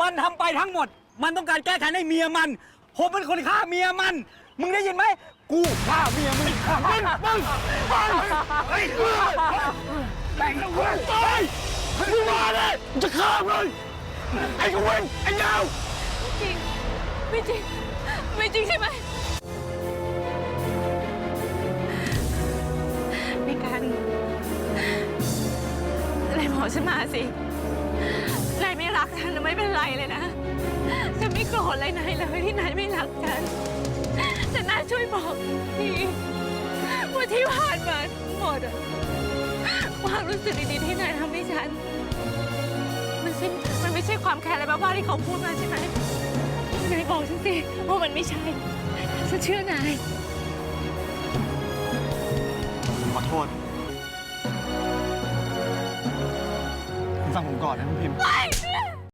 มันทำไปทั้งหมด มันต้องการแก้แค้นให้เมียมันผมเป็นคนฆ่าเมียมัน มึงได้ยินไหม กูฆ่าเมียมึงมึงมึงมึงไอ้เหี้ยแต่งเว้ยไปมึงมาเลยจะฆ่ามึงไอ้กเวนไอ้ยาว จริง ไม่จริง ไม่จริงใช่ไหมไม่กันนายบอฉันมาสิ รักฉันไม่เป็นไรเลยนะ ฉันไม่โกรธเลยนายเลยที่นายไม่รักฉัน แต่นายช่วยบอกทีว่าที่ผ่านมาทั้งหมดอะความรู้สึกดีๆที่นายทำให้ฉัน มันใช่มันไม่ใช่ความแค้นอะไรบ้าๆที่เขาพูดมาใช่ไหมนายบอกฉันสิว่ามันไม่ใช่ ฉันเชื่อนาย ผมขอโทษ ฟังผมก่อนนะคุณพิมพ์